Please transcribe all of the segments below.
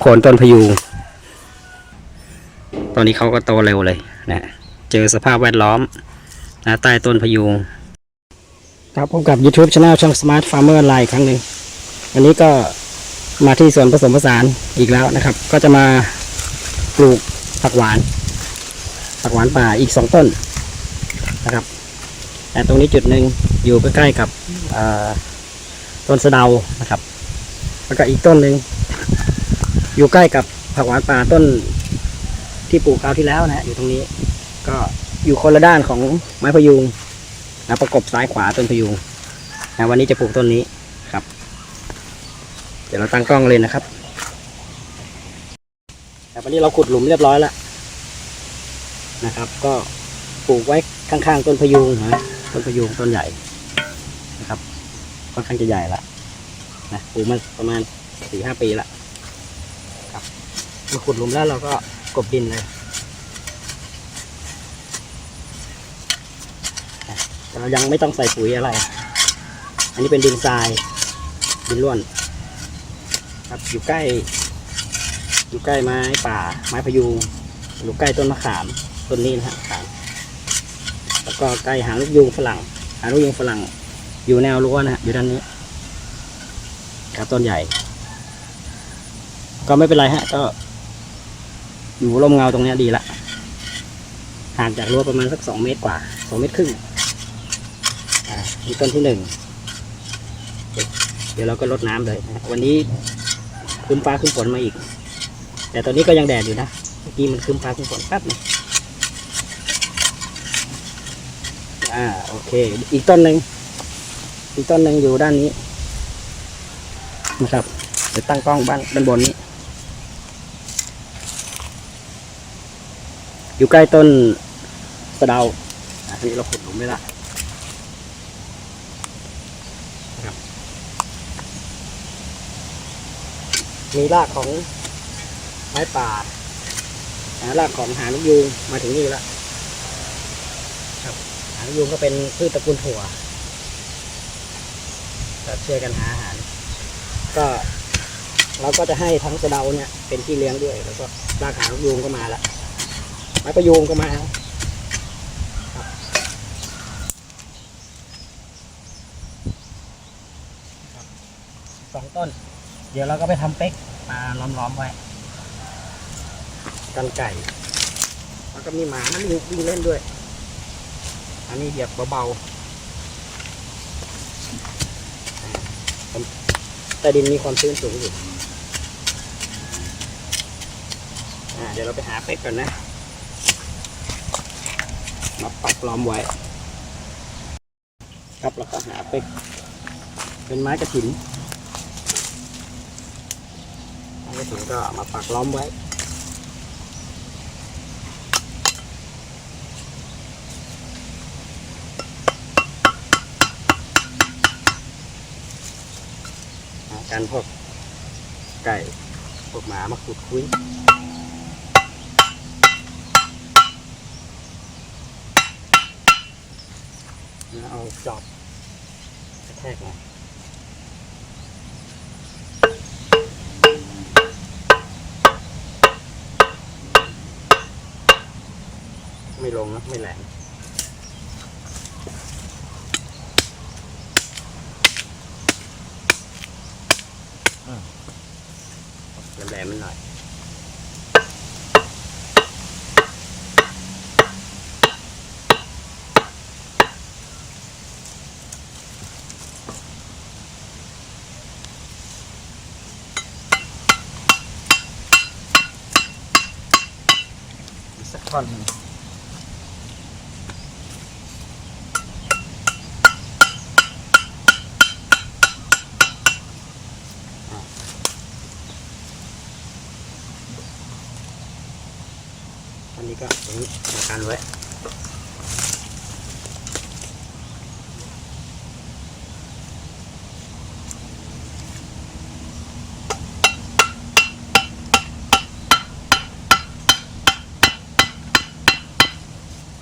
โคนต้นพะยูงตอนนี้เขาก็โตเร็วเลยนะเจอสภาพแวดล้อมนะใต้ต้นพะยูงครับพบกับ YouTube Channel ช่อง Smart Farmer ไลน์อีกครั้งหนึ่งวันนี้ก็มาที่สวนผสมผสานอีกแล้วนะครับ ก็จะมาปลูกผักหวาน ผักหวานป่าอีกสองต้นนะครับ แต่ตรงนี้จุดหนึ่งอยู่ใกล้ๆกับต้นสะเดานะครับ แล้วก็อีกต้นหนึ่ง อยู่ใกล้กับผักหวานป่าต้นที่ปลูกคราวที่แล้วนะอยู่ตรงนี้ ก็อยู่คนละด้านของไม้พยุงนะประกบซ้ายขวาต้นพยุงนะวันนี้จะปลูกต้นนี้ครับ เดี๋ยวเราตั้งกล้องเลยนะครับแต่วันนี้เราขุดหลุมเรียบร้อยแล้วนะครับ ก็ปลูกไว้ข้างๆต้นพยุงนะต้นพยุงต้นใหญ่นะครับค่อนข้างจะใหญ่ละนะปลูกมาประมาณสี่ห้าปีละ มาขุดหลุมแล้วเราก็กบดินเลยเรายังไม่ต้องใส่ปุ๋ยอะไร อันนี้เป็นดินทรายดินร่วน ครับอยู่ใกล้ อยู่ใกล้ไม้ป่า ไม้พยูงอยู่ใกล้ต้นมะขามต้นนี้นะฮะมะขามแล้วก็ใกล้หางลูกยูงฝรั่ง หางลูกยูงฝรั่ง อยู่แนวรั้วนะฮะอยู่ด้านนี้ครับต้นใหญ่ ก็ไม่เป็นไรฮะก็ อยู่ร่มเงาตรงเนี้ยดีละห่างจากรั้วประมาณสักสองเมตรกว่าสองเมตรครึ่งอ่านี่ต้นที่หนึ่งเดี๋ยวเราก็ลดน้ำเลยนะวันนี้คืมฟ้าคืมฝนมาอีก แต่ตอนนี้ก็ยังแดดอยู่นะเมื่อกี้มันคืมฟ้าคืมฝนแป๊บนึงอ่าโอเค อีกต้นหนึ่งอีกต้นหนึ่งอยู่ด้านนี้นะครับเดี๋ยวตั้งกล้องบ้านด้านบนนี้ อยู่ใกล้ต้นสะเดาอันนี้เราขุดหลุมไม่ละมีรากของไม้ป่านะรากของหางนกยูงมาถึงนี่แล้วครับหางนกยูงก็เป็นพืชตระกูลถั่วจะช่วยกันหาอาหาร ก็เราก็จะให้ทั้งสะเดาเนี่ยเป็นที่เลี้ยงด้วยแล้วก็รากหางนกยูงก็มาละไม้ประยงก็มาครับสองต้น เดี๋ยวเราก็ไปทำเป๊กมาล้อมๆไว้กันไก่แล้วก็มีหมามันวิ่งเล่นด้วย อันนี้เหยียบเบาๆอ่าใต้ดินมีความชื้นสูงอยู่เดี๋ยวเราไปหาเป็กก่อนนะ มาปักล้อมไว้ ครับแล้วก็หาเป็กเป็นไม้กระถินไม้กระถินก็มาปักล้อมไว้หากันพวกไก่พวกหมามาขุดคุย แล้วเอาจอบกระแทกหน่อยไม่ลงนะไม่แหลงแหลมๆมันหน่อย อี ก่อนอันนี้ก็ตรงนี้มากันไว้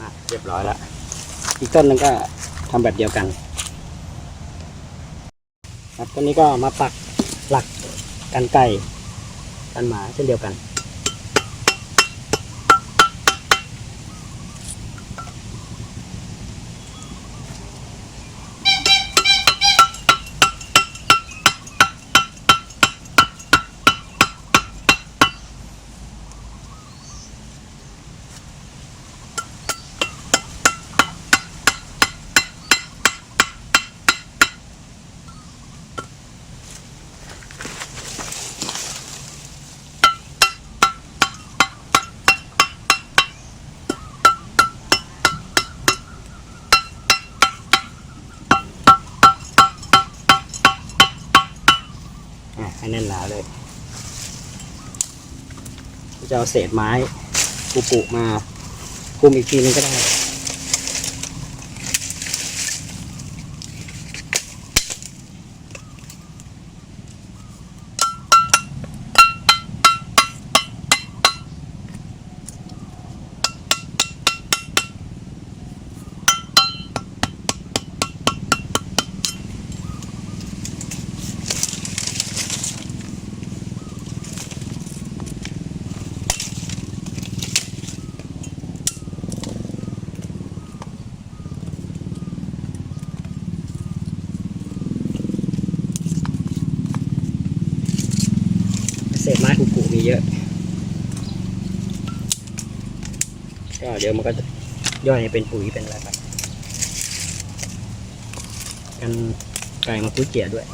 นะเรีย บร้อยแล้ว อีกต้นหนึงก็ทำแบบเดียวกัน ครับต้นนี้ก็มาปักหลักกันไก่กันหมาเช่นเดียวกัน แน่นหนาเลยจะเอาเศษไม้ปุปุมาคุมอีกทีนึงก็ได้ เยอะ ก็เดี๋ยวมันก็ย่อยเป็นปุ๋ยเป็นอะไรไปกันไก่มาคุยเกียด้วย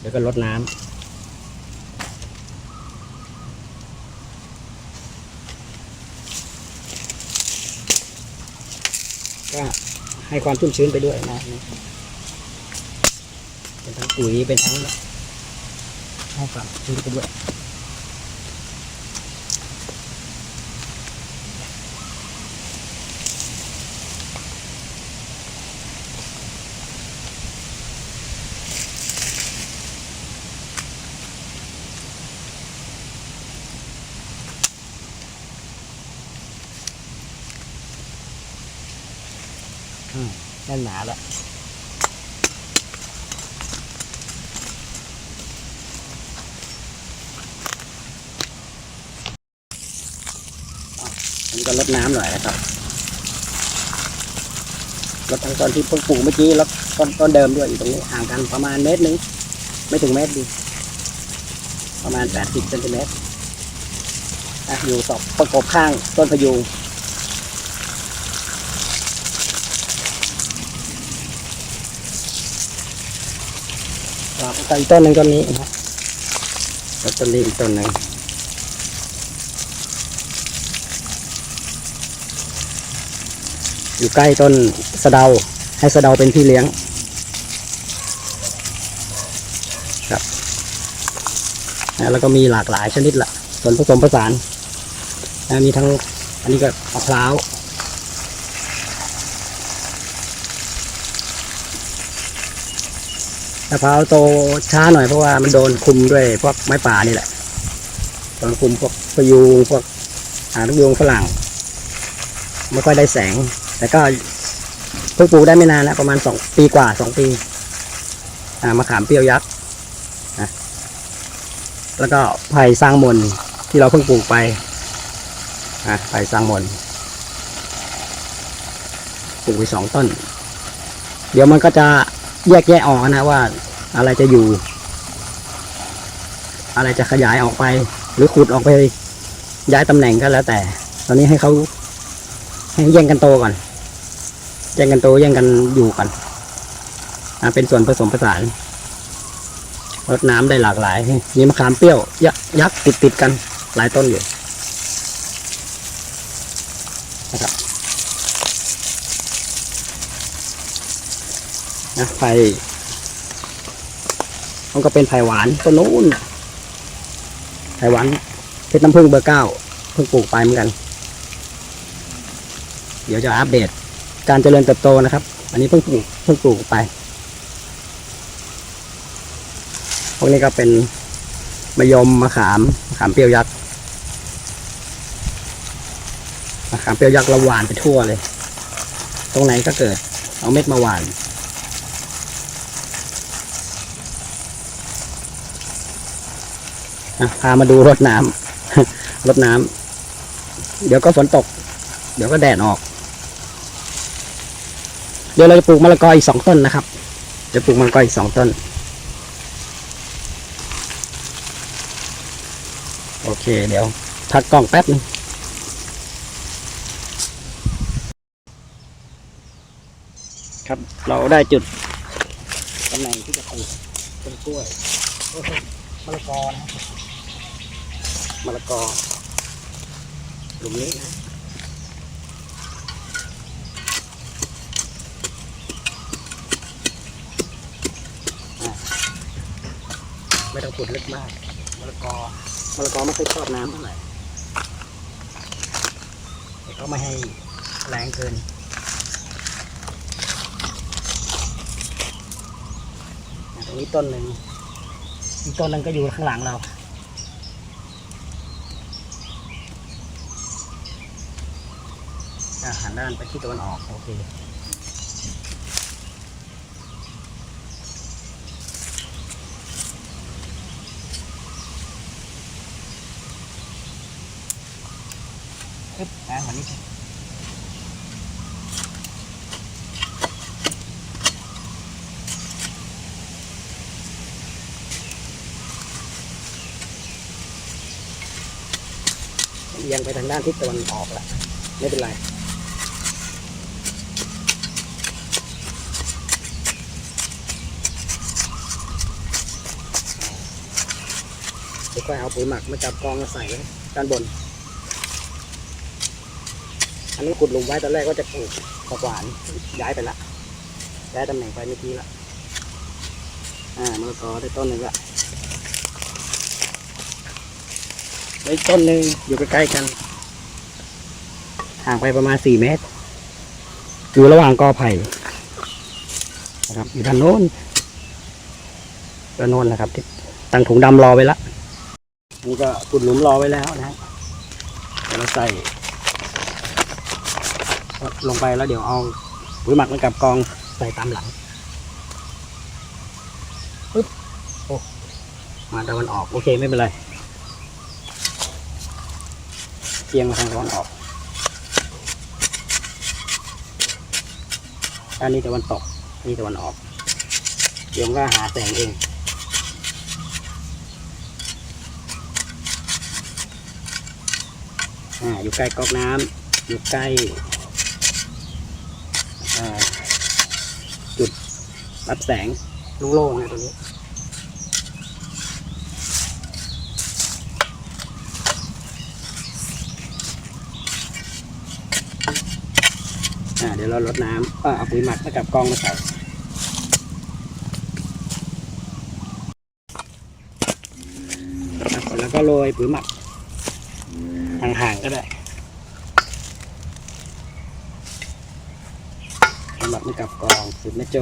เดี๋ยวก็ลดน้ำ ให้ความชุ่มชื้นไปด้วยนะเป็นทั้งปุ๋ยเป็นทั้งให้ความชื้นไปด้วย น่นหนาแล้วผมก็ลดน้ำหน่อยนะครับลดทั้งตอนที่เพิ่งปลูกเมื่อกี้แล้วต้นต้นเดิมด้วยอยู่ตรงนี้ห่างกันประมาณเมตรหนึ่งไม่ถึงเมตรดี ประมาณแปดสิบเซนติเมตรอะอยู่สอบประกบข้างต้นพยูง ครับก็อีกต้นหนึ่งต้นนี้นะแล้วต้นนี้อีกต้นหนึ่งอยู่ใกล้ต้นสะเดาให้สะเดาเป็นพี่เลี้ยงครับนะแล้วก็มีหลากหลายชนิดละส่วนผสมผสานนะมีทั้งอันนี้ก็มะพร้าว มะพร้าวโตช้าหน่อยเพราะว่ามันโดนคุมด้วยพวกไม้ป่านี่แหละโดนคุมพวกพยูงพวกหางนกยูงฝรั่งไม่ค่อยได้แสง แต่ก็เพิ่งปลูกได้ไม่นานนะประมาณสองปีกว่าสองปีอ่ามะขามเปรี้ยวยักษ์นะแล้วก็ไผ่สร้างมนที่เราเพิ่งปลูกไปอะไผ่สร้างมนปลูกไปสองต้น เดี๋ยวมันก็จะ แยกแยะออกนะว่า อะไรจะอยู่ อะไรจะขยายออกไป หรือขุดออกไป ย้ายตำแหน่งก็แล้วแต่ ตอนนี้ให้เขาให้แย่งกันโตก่อนแย่งกันโตแย่งกันอยู่ก่อนอะเป็นส่วนผสมผสานรดน้ำได้หลากหลายมีมะขามเปรี้ยว ยักษ์ยักษ์ติดติดกันหลายต้นอยู่นะครับ นะไผ่มันก็เป็นไผ่หวานต้นนู้นไผ่หวานเพชรน้ำผึ้งเบอร์เก้าเพิ่งปลูกไปเหมือนกัน เดี๋ยวจะอัปเดต การเจริญเติบโตนะครับ อันนี้เพิ่งปลูกเพิ่งปลูกไปพวกนี้ก็เป็นมะยมมะขามมะขามเปรี้ยวยักษ์มะขามเปรี้ยวยักษ์เราหวานไปทั่วเลย ตรงไหนก็เกิด เอาเม็ดมาหวาน อะ พามาดูรดน้ำรดน้ำเดี๋ยวก็ฝนตก เดี๋ยวก็แดดออก เดี๋ยวเราจะปลูกมะละกออีกสองต้นนะครับ จะปลูกมะละกออีกสองต้น โอเค เดี๋ยวพักกล้องแป๊บนึงครับเราได้จุดตำแหน่งที่จะปลูกต้นกล้วยมะละกอนะครับ มะละกอหลุมนี้นะไม่ต้องขุดลึกมากมะละกอมะละกอไม่ค่อยชอบน้ำเท่าไหร่แต่ก็ไม่ให้แรงเกินตรงนี้ต้นหนึ่งอีกต้นหนึ่งก็อยู่ข้างหลังเรา อะ หันด้านไปที่ตะวันออก โอเคปึ๊บอะหันนี้สิเอียงไปทางด้านทิศตะวันออกละไม่เป็นไร เดี๋ยเอาปุ๋ยหมักมาจับกองมาใส่ไว้ด้านบน อันนี้ขุดหลุมไว้ตอนแรกก็จะปลูกผักหวานย้ายไปละย้ายตำแหน่งไปเมื่อกี้ละอ่ามะละกอได้ต้นหนึ่งละได้ต้นหนึ่งอยู่ใกล้ๆกัน ห่างไปประมาณสี่เมตร อยู่ระหว่างกอไผ่นะครับอยู่ด้านโน้นด้านโน้นนะครับที่ตั้งถุงดำรอไว้ละ นี่ก็ขุดหลุมรอไว้แล้วนะฮะเดี๋ยวเราใส่ลงไปแล้วเดี๋ยวเอาปุ๋ยหมักมันกับกองใส่ตามหลังปึ๊บโอ้มาตะวันออก โอเคไม่เป็นไรเอียงมาทางตะวันออกอันนี้ตะวันตกอันนี้ตะวันออกเดี๋ยวก็หาแสงเอง อ่าอยู่ใกล้ก๊อกน้ำอยู่ใกล้จุดรับแสงโล่งๆนะตรงนี้อ่เดี๋ยวเราลดน้ำเอาปุ๋ยหมักมากับกองมาใส่แล้วก็โรยปุ๋ยหมัก ห่างๆก็ได้สำหรับไม่กับกองสุดแม่โจ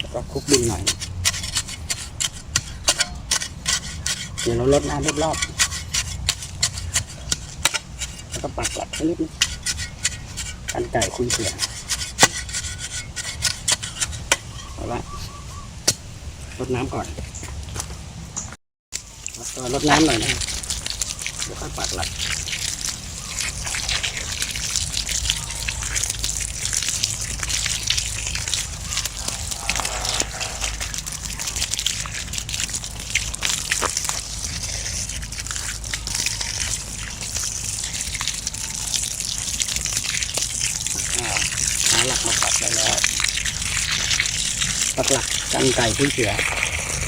แล้วก็คุกดินหน่อย เดี๋ยวเราลดน้ำรอบๆแล้วก็ปักกลับสักนิดนึงกันไก่คุยเสียงเอาละ รดน้ำก่อนแล้วก็ลดน้ำหน่อยนะเดี๋ยวค่อยปักหลักอ่า หาหลักม